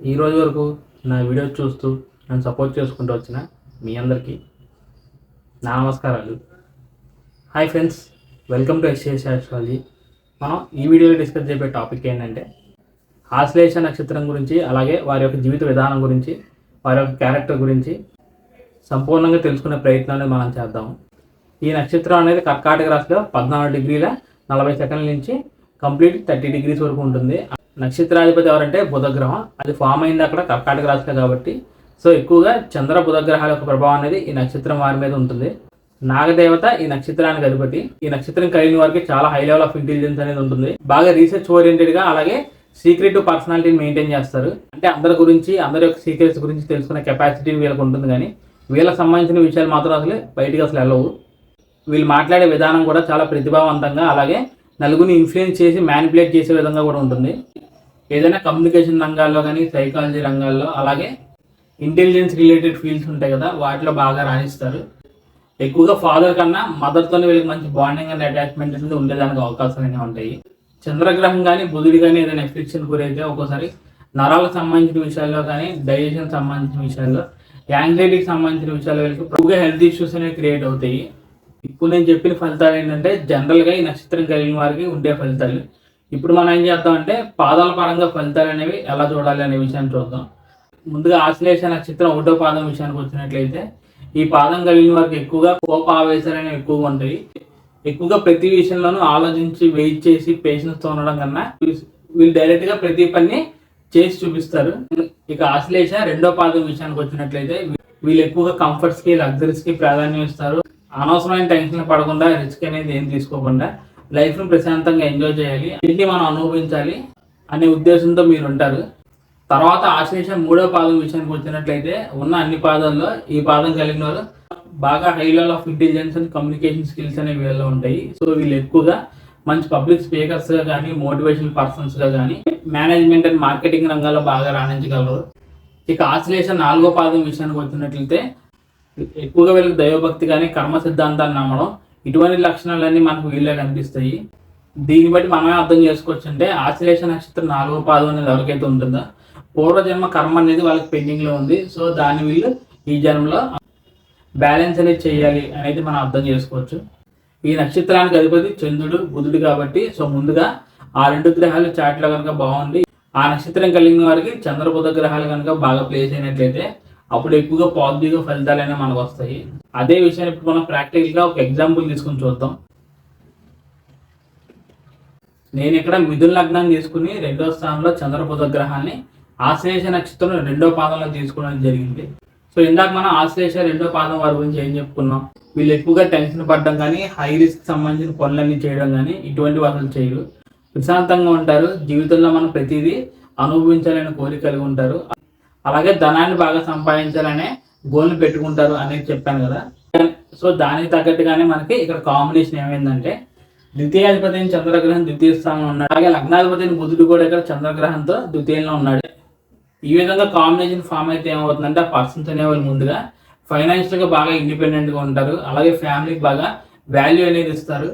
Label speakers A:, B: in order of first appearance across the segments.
A: ఈ రోజు వరకు నా వీడియో చూస్తూ నన్ను సపోర్ట్ చేసుకుంటూ వచ్చిన మీ అందరికీ నా నమస్కారాలు hi friends welcome to SAS astrology మనం ఈ వీడియోలో డిస్కస్ చేసే టాపిక్ ఏంటంటే ఆశ్లేష నక్షత్రం గురించి అలాగే వారి యొక్క జీవిత విధానం గురించి వారి యొక్క క్యారెక్టర్ గురించి సంపూర్ణంగా తెలుసుకునే ప్రయత్నాన్ని మనం చేద్దాం. ఈ నక్షత్రం అనేది కర్కాటక రాశిలో పద్నాలుగు డిగ్రీల నలభై సెకండ్ల నుంచి కంప్లీట్ థర్టీ డిగ్రీస్ వరకు ఉంటుంది. నక్షత్రాధిపతి ఎవరంటే బుధగ్రహం. అది ఫామ్ అయింది అక్కడ కర్కాటక రాశిలో కాబట్టి. సో ఎక్కువగా చంద్ర బుధగ్రహాల యొక్క ప్రభావం అనేది ఈ నక్షత్రం వారి మీద ఉంటుంది. నాగదేవత ఈ నక్షత్రానికి అధిపతి. ఈ నక్షత్రం కలిగిన వారికి చాలా హై లెవెల్ ఆఫ్ ఇంటెలిజెన్స్ అనేది ఉంటుంది. బాగా రీసెర్చ్ ఓరియంటెడ్గా అలాగే సీక్రెట్ పర్సనాలిటీని మెయింటైన్ చేస్తారు. అంటే అందరి గురించి అందరి యొక్క సీక్రెట్స్ గురించి తెలుసుకునే కెపాసిటీ వీళ్ళకి ఉంటుంది కానీ వీళ్ళకి సంబంధించిన విషయాలు మాత్రం అసలు బయటికి అసలు వెళ్ళవు. వీళ్ళు మాట్లాడే విధానం కూడా చాలా ప్రతిభావంతంగా అలాగే నలుగురిని ఇన్ఫ్లుయెన్స్ చేసి మ్యానిపులేట్ చేసే విధంగా కూడా ఉంటుంది. ఏదైనా కమ్యూనికేషన్ రంగాల్లో కానీ సైకాలజీ రంగాల్లో అలాగే ఇంటెలిజెన్స్ రిలేటెడ్ ఫీల్డ్స్ ఉంటాయి కదా వాటిలో బాగా రాణిస్తారు. ఎక్కువగా ఫాదర్ కన్నా మదర్తోనే వీళ్ళకి మంచి బాండింగ్ అండ్ అటాచ్మెంట్ అనేది ఉండేదానికి అవకాశాలు అనేవి ఉంటాయి. చంద్రగ్రహం కానీ బుధుడు కానీ ఏదైనా ఎఫ్లిక్షన్ గురైతే ఒక్కోసారి నరాలకు సంబంధించిన విషయాల్లో కానీ డైజెషన్ సంబంధించిన విషయాల్లో యాంగ్జైటీకి సంబంధించిన విషయాలు వీళ్ళకి ఎక్కువగా హెల్త్ ఇష్యూస్ అనేవి క్రియేట్ అవుతాయి. ఇప్పుడు నేను చెప్పిన ఫలితాలు ఏంటంటే జనరల్గా ఈ నక్షత్రం కలిగిన వారికి ఉండే ఫలితాలు. ఇప్పుడు మనం ఏం చేద్దామంటే పాదాల పరంగా ఫలితాలు అనేవి ఎలా చూడాలి అనే విషయాన్ని చూద్దాం. ముందుగా ఆశ్లేష నక్షత్రం ఒకటో పాదం విషయానికి వచ్చినట్లయితే ఈ పాదం కలిగిన వారికి ఎక్కువగా కోప ఆవేశాలు అనేవి ఎక్కువగా ఉంటాయి. ఎక్కువగా ప్రతి విషయంలోనూ ఆలోచించి వెయిట్ చేసి పేషెన్స్తో ఉండడం కన్నా వీళ్ళు డైరెక్ట్గా ప్రతి పని చేసి చూపిస్తారు. ఇక ఆశ్లేష రెండో పాదం విషయానికి వచ్చినట్లయితే వీళ్ళు ఎక్కువగా కంఫర్ట్స్కి లగ్జరీస్కి ప్రాధాన్యం ఇస్తారు. అనవసరమైన టెన్షన్ పడకుండా రిస్క్ అనేది ఏం తీసుకోకుండా లైఫ్ను ప్రశాంతంగా ఎంజాయ్ చేయాలి. వీటిని మనం అనుభవించాలి అనే ఉద్దేశంతో మీరు ఉంటారు తర్వాత ఆశ్లేష మూడో పాదం విషయానికి వచ్చినట్లయితే ఉన్న అన్ని పాదాల్లో ఈ పాదం కలిగిన వారు బాగా high level of intelligence and communication skills అనేవి వీళ్ళలో ఉంటాయి. సో వీళ్ళు ఎక్కువగా మంచి పబ్లిక్ స్పీకర్స్గా కానీ మోటివేషనల్ పర్సన్స్గా కానీ మేనేజ్మెంట్ అండ్ మార్కెటింగ్ రంగాల్లో బాగా రాణించగలరు. ఇక ఆశ్లేష నాలుగో పాదం విషయానికి వచ్చినట్లయితే ఎక్కువగా వీళ్ళకి దైవభక్తి కానీ కర్మ సిద్ధాంతాన్ని నమ్మడం ఇటువంటి లక్షణాలన్నీ మనకు వీళ్ళే కనిపిస్తాయి. దీన్ని బట్టి మనమే అర్థం చేసుకోవచ్చు అంటే ఆశ్లేష నక్షత్రం నాలుగో పాదం అనేది ఎవరికైతే ఉంటుందో పూర్వజన్మ కర్మ అనేది వాళ్ళకి పెండింగ్లో ఉంది. సో దాన్ని వీళ్ళు ఈ జన్మలో బ్యాలెన్స్ అనేది చేయాలి అనేది మనం అర్థం చేసుకోవచ్చు. ఈ నక్షత్రానికి అధిపతి చంద్రుడు బుధుడు కాబట్టి సో ముందుగా ఆ రెండు గ్రహాలు చాట్లో కనుక బాగుంది. ఆ నక్షత్రం కలిగిన వారికి చంద్రబుధ గ్రహాలు కనుక బాగా ప్లేస్ అయినట్లయితే అప్పుడు ఎక్కువగా పాజిటివ్ ఫలితాలు అనేవి మనకు వస్తాయి. అదే విషయాన్ని ఇప్పుడు మనం ప్రాక్టికల్గా ఒక ఎగ్జాంపుల్ తీసుకుని చూద్దాం. నేను ఇక్కడ మిథున లగ్నం తీసుకుని రెండో స్థానంలో చంద్రబుధ గ్రహాన్ని ఆశ్లేష నక్షత్రం రెండో పాదంలో తీసుకోవడం జరిగింది. సో ఇందాక మనం ఆశ్లేష రెండో పాదం వారి గురించి ఏం చెప్పుకున్నాం? వీళ్ళు ఎక్కువగా టెన్షన్ పడడం కానీ హై రిస్క్ సంబంధించిన పనులన్నీ చేయడం కానీ ఇటువంటి వాళ్ళు చేయరు. ప్రశాంతంగా ఉంటారు. జీవితంలో మనం ప్రతిదీ అనుభవించాలని కోరిక కలిగి ఉంటారు. అలాగే ధనాన్ని బాగా సంపాదించాలనే గోల్ని పెట్టుకుంటారు అనేది చెప్పాను కదా. సో దానికి తగ్గట్టుగానే మనకి ఇక్కడ కాంబినేషన్ ఏమైందంటే ద్వితీయాధిపతి చంద్రగ్రహం ద్వితీయ స్థానంలో ఉన్నాడు. అలాగే లగ్నాధిపతిని బుధుడు కూడా ఇక్కడ చంద్రగ్రహంతో ద్వితీయంలో ఉన్నాడు. ఈ విధంగా కాంబినేషన్ ఫామ్ అయితే ఏమవుతుందంటే ఆ పర్సన్స్ అనేవాళ్ళు ముందుగా ఫైనాన్షియల్గా బాగా ఇండిపెండెంట్గా ఉంటారు. అలాగే ఫ్యామిలీకి బాగా వాల్యూ అనేది ఇస్తారు.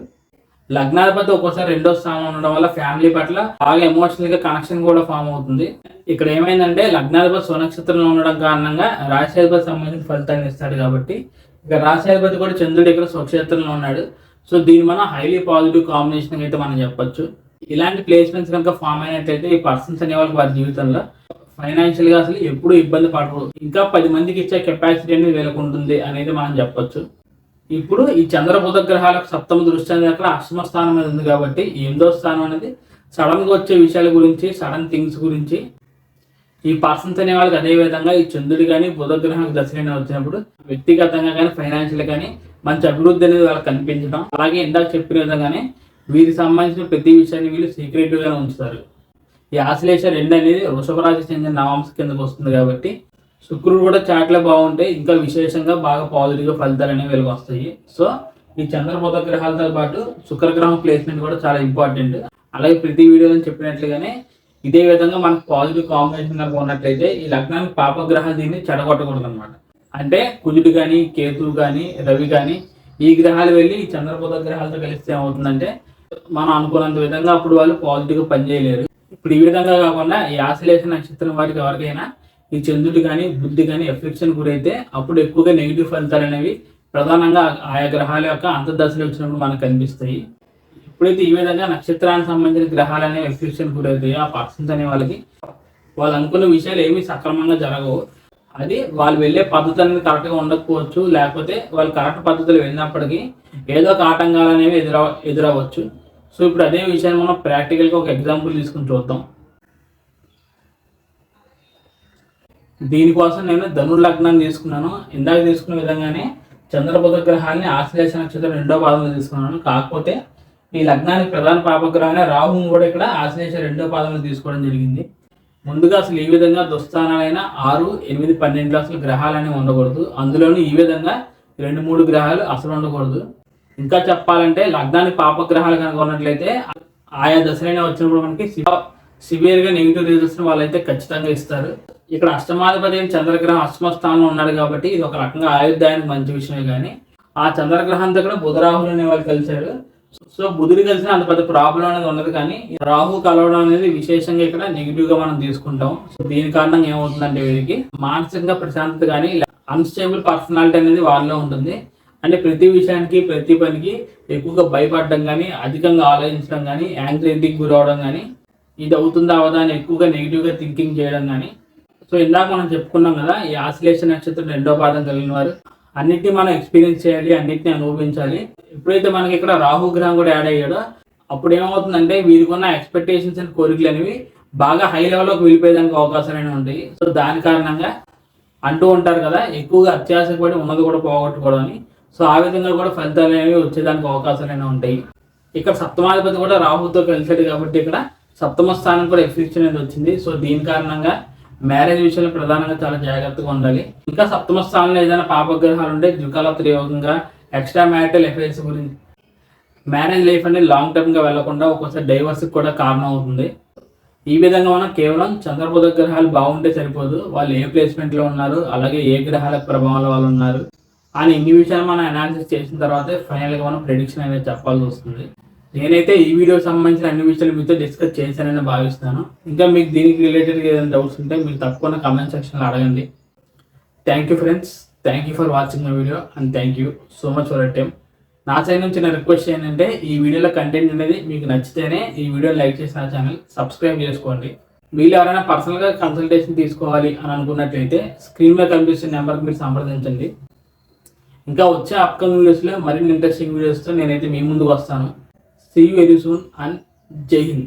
A: లగ్నాధిపతి ఒక్కోసారి రెండో స్థానం ఉండడం వల్ల ఫ్యామిలీ పట్ల బాగా ఎమోషనల్గా కనెక్షన్ కూడా ఫామ్ అవుతుంది. ఇక్కడ ఏమైందంటే లగ్నాధిపతి స్వనక్షత్రంలో ఉండడం కారణంగా రాశాధిపతి సంబంధించిన ఫలితాన్ని ఇస్తాడు కాబట్టి ఇక రాశాధిపతి కూడా చంద్రుడు ఇక్కడ స్వక్షేత్రంలో ఉన్నాడు. సో దీని మనం హైలీ పాజిటివ్ కాంబినేషన్ అయితే మనం చెప్పొచ్చు. ఇలాంటి ప్లేస్మెంట్స్ కనుక ఫామ్ అయినట్లయితే ఈ పర్సన్స్ అనే వాళ్ళకి వారి జీవితంలో ఫైనాన్షియల్గా అసలు ఎప్పుడు ఇబ్బంది పడరు. ఇంకా పది మందికి ఇచ్చే కెపాసిటీ అనేది వీళ్ళకు ఉంటుంది అనేది మనం చెప్పొచ్చు. ఇప్పుడు ఈ చంద్ర బుధ గ్రహాలకు సప్తమ దృష్టి అనేది అక్కడ అష్టమ స్థానం మీద ఉంది కాబట్టి ఎనిమిదవ స్థానం అనేది సడన్గా వచ్చే విషయాల గురించి సడన్ థింగ్స్ గురించి. ఈ పర్సన్స్ అనే వాళ్ళకి అదే విధంగా ఈ చంద్రుడు కానీ బుధ గ్రహం దశలైన వచ్చినప్పుడు వ్యక్తిగతంగా కానీ ఫైనాన్షియల్ కానీ మంచి అభివృద్ధి అనేది వాళ్ళకి కనిపించడం. అలాగే ఇందాక చెప్పిన విధంగానే వీరికి సంబంధించిన ప్రతి విషయాన్ని వీళ్ళు సీక్రెట్ ఉంచుతారు. ఈ ఆశ్లేష రెండు అనేది వృషభ చెందిన నవాంశ కిందకు వస్తుంది కాబట్టి శుక్రుడు కూడా చాట్లే బాగుంటే ఇంకా విశేషంగా బాగా పాజిటివ్ ఫలితాలు అనేవి వెలుగు వస్తాయి సో ఈ చంద్రబోధ గ్రహాలతో పాటు శుక్రగ్రహం ప్లేస్మెంట్ కూడా చాలా ఇంపార్టెంట్ అలాగే ప్రతి వీడియోలో చెప్పినట్లుగానే ఇదే విధంగా మనకు పాజిటివ్ కాంబినేషన్ కనుక ఉన్నట్లయితే ఈ లగ్నానికి పాపగ్రహాలు దీన్ని చెడగొట్టకూడదు అనమాట అంటే కుజుడు కానీ కేతువు కానీ రవి కానీ ఈ గ్రహాలు వెళ్ళి ఈ చంద్రబోధ గ్రహాలతో కలిస్తే ఏమవుతుందంటే మనం అనుకున్నంత విధంగా అప్పుడు వాళ్ళు పాజిటివ్గా పనిచేయలేరు. ఇప్పుడు ఈ విధంగా కాకుండా ఈ ఆశ్లేష నక్షత్రం వారికి ఎవరికైనా ఈ చంద్రుడు కానీ బుద్ధి కానీ ఎఫెక్షన్ గురైతే అప్పుడు ఎక్కువగా నెగిటివ్ ఫలితాలు అనేవి ప్రధానంగా ఆయా గ్రహాల యొక్క అంతర్దశలు వచ్చినప్పుడు మనకు కనిపిస్తాయి. ఎప్పుడైతే ఈ విధంగా నక్షత్రానికి సంబంధించిన గ్రహాలు అనేవి ఎఫెక్షన్ గురవుతాయో ఆ పర్సన్స్ అనే వాళ్ళకి వాళ్ళు అనుకున్న విషయాలు ఏమీ సక్రమంగా జరగవు. అది వాళ్ళు వెళ్ళే పద్ధతి అనేది కరెక్ట్గా ఉండకపోవచ్చు. లేకపోతే వాళ్ళు కరెక్ట్ పద్ధతులు వెళ్ళినప్పటికీ ఏదో ఒక ఆటంకాలు అనేవి ఎదురవ ఎదురవ్వచ్చు సో ఇప్పుడు అదే విషయాన్ని మనం ప్రాక్టికల్గా ఒక ఎగ్జాంపుల్ తీసుకుని చూద్దాం. దీనికోసం నేను ధనుర్ లగ్నాన్ని తీసుకున్నాను ఇందాక తీసుకున్న విధంగానే చంద్రబుధ గ్రహాన్ని ఆశ్లేష నక్షత్రం రెండో పాదంలో తీసుకున్నాను. కాకపోతే ఈ లగ్నానికి ప్రధాన పాపగ్రహమైన రాహుని కూడా ఇక్కడ ఆశ్లేష రెండో పాదంలో తీసుకోవడం జరిగింది. ముందుగా అసలు ఈ విధంగా దుస్థానాలైన ఆరు ఎనిమిది పన్నెండు అసలు గ్రహాలు అనేవి ఉండకూడదు. అందులోనూ ఈ విధంగా రెండు మూడు గ్రహాలు అసలు ఉండకూడదు. ఇంకా చెప్పాలంటే లగ్నానికి పాపగ్రహాలు కనుక ఉన్నట్లయితే ఆయా దశలైనా వచ్చినప్పుడు మనకి సివియర్గా నెగిటివ్ రిజల్ట్స్ వాళ్ళైతే ఖచ్చితంగా ఇస్తారు. ఇక్కడ అష్టమాధిపతి చంద్రగ్రహం అష్టమ స్థానంలో ఉన్నాడు కాబట్టి ఇది ఒక రకంగా ఆయుర్దాయానికి మంచి విషయమే కానీ ఆ చంద్రగ్రహంతో కూడా బుధరాహులు అనే వాళ్ళు కలిశారు. సో బుధుడు కలిసిన అంత పెద్ద ప్రాబ్లం అనేది ఉండదు కానీ రాహు కలవడం అనేది విశేషంగా ఇక్కడ నెగిటివ్గా మనం తీసుకుంటాం. సో దీని కారణంగా ఏమవుతుందంటే వీరికి మానసికంగా ప్రశాంతత కానీ అన్స్టేబుల్ పర్సనాలిటీ అనేది వాళ్ళలో ఉంటుంది. అంటే ప్రతి విషయానికి ప్రతి పనికి ఎక్కువగా భయపడడం కానీ అధికంగా ఆలోచించడం కానీ యాంగ్జైటీకి గురవడం కానీ ఇది అవుతుందా అవదా అని ఎక్కువగా నెగిటివ్గా థింకింగ్ చేయడం కానీ సో ఇందాక మనం చెప్పుకున్నాం కదా ఈ ఆసిలేషన్ నక్షత్రం రెండో పాదం కలిగిన వారు. అన్నిటినీ మనం ఎక్స్పీరియన్స్ చేయాలి అన్నిటిని అనుభవించాలి. ఎప్పుడైతే మనకి ఇక్కడ రాహు గ్రహం కూడా యాడ్ అయ్యాడో అప్పుడు ఏమవుతుందంటే వీరికి ఉన్న ఎక్స్పెక్టేషన్స్ అండ్ కోరికలు అనేవి బాగా హై లెవెల్లోకి వెళ్ళిపోయేదానికి అవకాశాలు అనేవి ఉంటాయి. సో దాని కారణంగా అంటూ ఉంటారు కదా ఎక్కువగా అత్యాశపడి ఉన్నది కూడా పోగొట్టుకోవడం అని. సో ఆ విధంగా కూడా ఫలితాలు అనేవి వచ్చేదానికి అవకాశాలు అనేవి ఉంటాయి. ఇక్కడ సప్తమాధిపతి కూడా రాహుతో కలిసాడు కాబట్టి ఇక్కడ సప్తమ స్థానం కూడా ఎఫెక్షన్ అనేది వచ్చింది. సో దీని కారణంగా మ్యారేజ్ విషయంలో ప్రధానంగా చాలా జాగ్రత్తగా ఉండాలి. ఇంకా సప్తమ స్థానంలో ఏదైనా పాపగ్రహాలు ఉంటే ద్వికాల త్రియోగంగా ఎక్స్ట్రా మ్యారిటల్ అఫైర్స్ గురించి. మ్యారేజ్ లైఫ్ అనేది లాంగ్ టర్మ్గా వెళ్ళకుండా ఒక్కోసారి డైవర్స్ కూడా కారణం అవుతుంది. ఈ విధంగా మనం కేవలం చంద్రబుధ గ్రహాలు బాగుంటే సరిపోదు. వాళ్ళు ఏ ప్లేస్మెంట్లో ఉన్నారు అలాగే ఏ గ్రహాల ప్రభావాల వాళ్ళు ఉన్నారు అని ఇన్ని విషయాలు మనం అనాలిసిస్ చేసిన తర్వాతే ఫైనల్గా మనం ప్రెడిక్షన్ అనేది చెప్పాల్సి వస్తుంది. నేనైతే ఈ వీడియో సంబంధించిన అన్ని విషయాలు మీతో డిస్కస్ చేశానని భావిస్తాను ఇంకా మీకు దీనికి రిలేటెడ్ ఏదైనా డౌట్స్ ఉంటే మీరు తప్పకుండా కమెంట్ సెక్షన్లో అడగండి. Thank you friends thank you for watching my video and thank you so much for time నా సైడ్ నుంచి నా రిక్వెస్ట్ ఏంటంటే ఈ వీడియోలో కంటెంట్ అనేది మీకు నచ్చితేనే ఈ వీడియో లైక్ చేసి నా ఛానల్ సబ్స్క్రైబ్ చేసుకోండి. మీరు ఎవరైనా పర్సనల్గా కన్సల్టేషన్ తీసుకోవాలి అని అనుకున్నట్లయితే స్క్రీన్లో కనిపిస్తున్న నెంబర్కి మీరు సంప్రదించండి. ఇంకా వచ్చే అప్కమింగ్ వీడియోస్లో మరిన్ని ఇంట్రెస్టింగ్ వీడియోస్తో నేనైతే మీ ముందుకు వస్తాను. See you very soon and Jai Hind